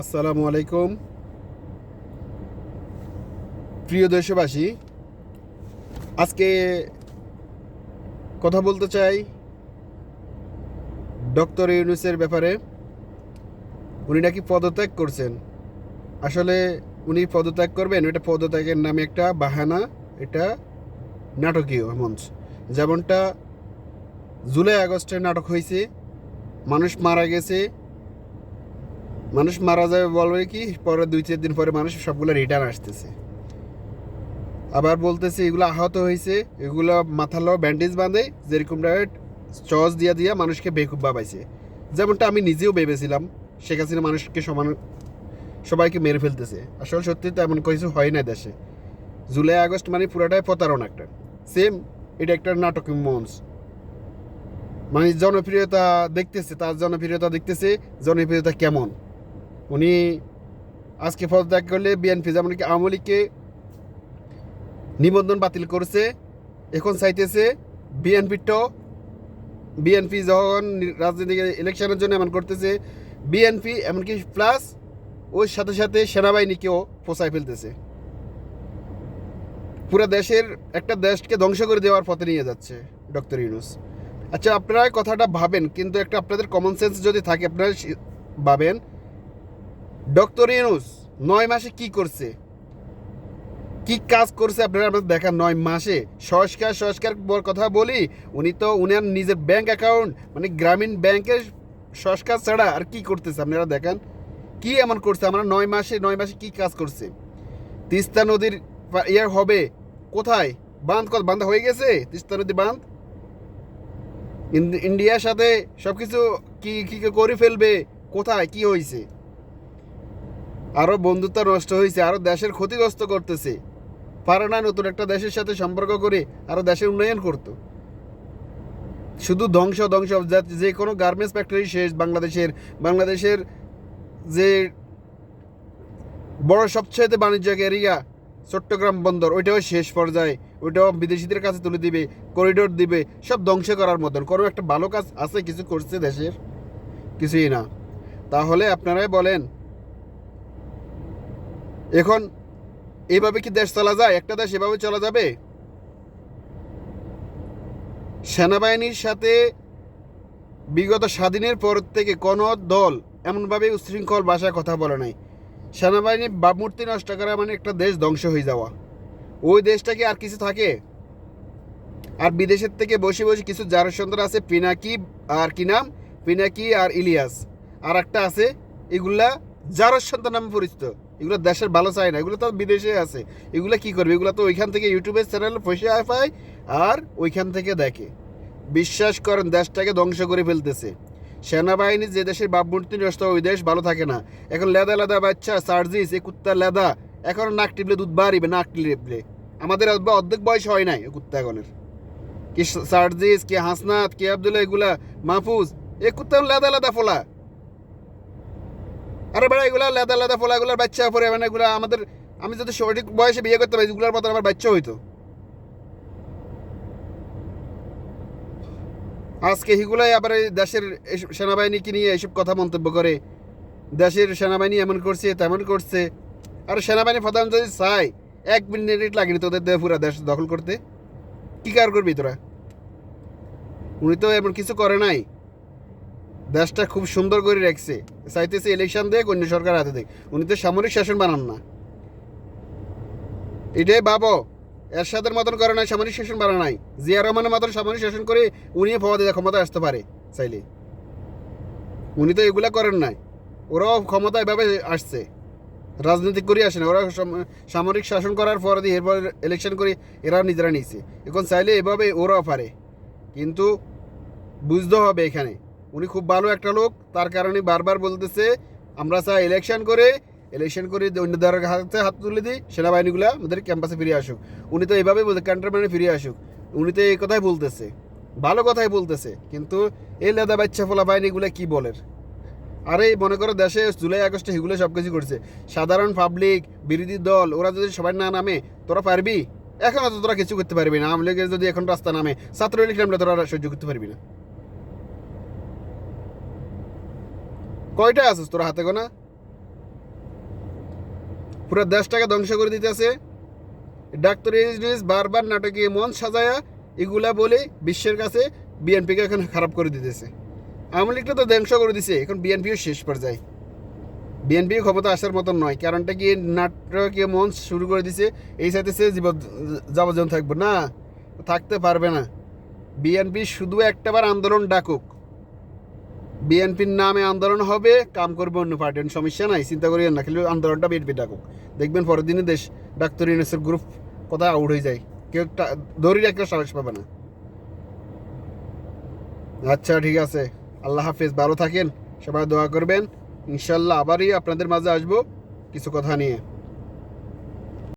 আসসালামু আলাইকুম। প্রিয় দেশবাসী, আজকে কথা বলতে চাই ডক্টর ইউনুসের ব্যাপারে। উনি নাকি পদত্যাগ করছেন। আসলে উনি পদত্যাগ করবেন, এটা পদত্যাগের নামে একটা বাহানা, এটা নাটকীয় মঞ্চ। যেমনটা জুলাই আগস্টে নাটক হয়েছে, মানুষ মারা গেছে মানুষ মারা যাবে বলবে কি, পরে দুই, চার দিন পরে মানুষ সবগুলো রিটার্ন আসতেছে। আবার বলতেছে, এগুলো আহত হয়েছে, এগুলো মাথা লো ব্যান্ডেজ বাঁধে, যেরকম চস দিয়া দিয়া মানুষকে বেকুব বাবাইছে যেমনটা আমি নিজেও ভেবেছিলাম, শেখ হাসিনা মানুষকে সমান, সবাইকে মেরে ফেলতেছে। আসলে সত্যি তো এমন কিছু হয় না দেশে। জুলাই, আগস্ট মানে পুরোটাই প্রতারণা একটা। সেম এটা একটা নাটক মঞ্চ। মানে জনপ্রিয়তা দেখতেছে, তার জনপ্রিয়তা দেখতেছে, জনপ্রিয়তা কেমন? উনি আজকে পদত্যাগ করলে বিএনপি যেমন কি আওয়ামী লীগকে নিবন্ধন বাতিল করছে, এখন চাইতেছে বিএনপিটাও বিএনপি যখন রাজনৈতিক ইলেকশনের জন্য এমন করতেছে, বিএনপি এমনকি প্লাস ওর সাথে সাথে সেনাবাহিনীকেও পোষায় ফেলতেছে। পুরো দেশের একটা দেশকে ধ্বংস করে দেওয়ার পথে নিয়ে যাচ্ছে ডক্টর ইউনুস। আচ্ছা আপনারা কথাটা ভাবেন, কিন্তু একটা আপনাদের কমন সেন্স যদি থাকে, আপনারা ভাবেন ডক্টর ইউনুস, নয় মাসে কি করছে? কি কাজ করছে আপনারা আমাদের দেখান নয় মাসে? সংস্কার সংস্কার কথা বলি, উনি তো উনার নিজের ব্যাংক অ্যাকাউন্ট মানে গ্রামীণ ব্যাংকের সংস্কার ছাড়া আর কি করতেছে আপনারা দেখান। কি এমন করছে? আমরা নয় মাসে নয় মাসে কি কাজ করছে? তিস্তা নদীর ইয়ে হবে। কোথায়? বাঁধ কত বাঁধা হয়ে গেছে? তিস্তা নদী বাঁধ? ইন্ডিয়ার সাথে সব কিছু কি কি কি করে ফেলবে? কোথায়? কি হয়েছে? আরও বন্ধুত্ব নষ্ট হয়েছে আরও দেশের ক্ষতিগ্রস্ত করতেছে। পারে না নতুন একটা দেশের সাথে সম্পর্ক করে আরও দেশের উন্নয়ন করতো। শুধু ধ্বংস ধ্বংস, যে কোনো গার্মেন্টস ফ্যাক্টরি শেষ, বাংলাদেশের বাংলাদেশের যে বড় সবচেয়ে বাণিজ্যিক এরিয়া চট্টগ্রাম বন্দর, ওইটাও শেষ পর্যায়ে। ওইটাও বিদেশিদের কাছে তুলে দিবে করিডোর দিবে, সব ধ্বংস করার মতন। কোনো একটা ভালো কাজ আছে, কিছু করছে দেশের? কিছুই না। তাহলে আপনারাই বলেন এখন এইভাবে কি দেশ চলা যায়? একটা দেশ এভাবে চলা যাবে? সেনাবাহিনীর সাথে বিগত স্বাধীনের পর থেকে কোনো দল এমনভাবে উচ্ছৃঙ্খল ভাষায় কথা বলে নাই। সেনাবাহিনী ভাবমূর্তি নষ্ট করা মানে একটা দেশ ধ্বংস হয়ে যাওয়া। ওই দেশটা কি আর কিছু থাকে? আর বিদেশের থেকে বসে বসে কিছু জারসন্ত্র আছে, পিনাকি আর কি নাম? পিনাকি আর ইলিয়াস। আর একটা আছে, এগুলা জারসন্ত্র নামে পরিচিত। এগুলো দেশের ভালো চায় না, এগুলো তো বিদেশে আছে। এগুলো কি করবে? এগুলো তো ওইখান থেকে ইউটিউবের চ্যানেল পয়সা পায় আর ওইখান থেকে দেখে। বিশ্বাস করেন, দেশটাকে ধ্বংস করে ফেলতেছে। সেনাবাহিনী যে দেশের ভাবমূর্তি নষ্ট ওই দেশ ভালো থাকে না। এখন লেদা লেদা বাচ্চা, সার্জিস এই কুত্তার লেদা, এখন নাক টিপলে দুধ বাড়িবে, নাক টিপলে। আমাদের অর্ধেক বয়স হয় নাই এই কুত্তাগণের কি সার্জিস, কি হাসনাত, কি আবদুল্লাহ, এগুলা মাহফুজ, এ কুত্তা লেদা লেদা ফোলা। আরে বেড়া, এগুলা লেদা লেদা ফোলা এগুলার বাচ্চা পরে মানে এগুলা আমাদের আমি যদি সঠিক বয়সে বিয়ে করতে পারি, এগুলার মতন আমার বাচ্চা হইতো। আজকে এগুলাই আবার দেশের সেনাবাহিনীকে নিয়ে এইসব কথা মন্তব্য করে। দেশের সেনাবাহিনী এমন করছে, তেমন করছে। আর সেনাবাহিনী প্রধান যদি চায়, এক মিনিট লাগেনি তোদের দেহ পুরা দেশ দখল করতে। কি কার করবি তোরা? উনি তো এমন কিছু করে নাই। দেশটা খুব সুন্দর করে রাখছে। চাইতেছে ইলেকশন দেখ, অন্য সরকার হাতে দেখ। উনি তো সামরিক শাসন বানান না। এটাই ভাবো, এরশাদের মতন করে নাই, সামরিক শাসন বানা নাই। জিয়া রহমানের মতন সামরিক শাসন করে উনি ফওয়াদে ক্ষমতা আসতে পারে, চাইলে। উনি তো এগুলা করেন নাই। ওরাও ক্ষমতা এভাবে আসছে। রাজনৈতিক করে আসে না। ওরা সামরিক শাসন করার পর দিয়ে এরপর ইলেকশন করে এরা নিজেরা নিচ্ছে এখন চাইলে এভাবে ওরাও পারে। কিন্তু বুঝতে হবে এখানে। উনি খুব ভালো একটা লোক, তার কারণে বারবার বলতেছে, আমরা চাই ইলেকশন করে ইলেকশন করে অন্য দ্বারের হাতে হাত তুলে দিই, সেনাবাহিনীগুলো আমাদের ক্যাম্পাসে ফিরে আসুক। উনি তো এভাবে বলতে ক্যান্টনমেন্টে ফিরে আসুক। উনি তো এই কথাই বলতেছে, ভালো কথাই বলতেছে, কিন্তু এই লেদা বাচ্চা ফোলা বাহিনীগুলো কি বলের? আরে, মনে করো দেশে জুলাই, আগস্টে এগুলো সব কিছু করছে। সাধারণ পাবলিক বিরোধী দল, ওরা যদি সবাই না নামে, তোরা পারবি? এখন তো তোরা কিছু করতে পারবি না। লীগের যদি এখন রাস্তা নামে, ছাত্রলীগ নামলে তোরা সহ্য করতে পারবি না। কয়টা আছিস তোরা হাতে গোনা? পুরো দেশটাকে ধ্বংস করে দিতেছে। ডাক্তার ইউনুস বারবার নাটকীয় মন সাজায়া এগুলা বলে বিশ্বের কাছে বিএনপিকে এখন খারাপ করে দিতেছে। আওয়ামী লীগটা তো ধ্বংস করে দিছে, এখন বিএনপিও শেষ পর্যায়ে। বিএনপি ক্ষমতা আসার মতন নয়, কারণটা কি নাটকীয় মঞ্চ শুরু করে দিছে, এই সাথে সে যাবজন থাকবে না? থাকতে পারবে না। বিএনপি শুধু একটাবার আন্দোলন ডাকুক। বিএনপির নামে আন্দোলন হবে, কাম করবে অন্য পার্টির সমস্যা নাই। চিন্তা করিয়েন না, খালি আন্দোলনটা বিএনপি ডাকুক দেখবেন পরের দিনে দেশ ডাক্তার ইউনিসের গ্রুপ কোথায় আউট হয়ে যায়। কেউ দড়ি একটা সাহস পাবে না। আচ্ছা ঠিক আছে। আল্লাহ হাফিজ, ভালো থাকেন। সবাই দোয়া করবেন। ইনশাল্লাহ আবারই আপনাদের মাঝে আসব কিছু কথা নিয়ে।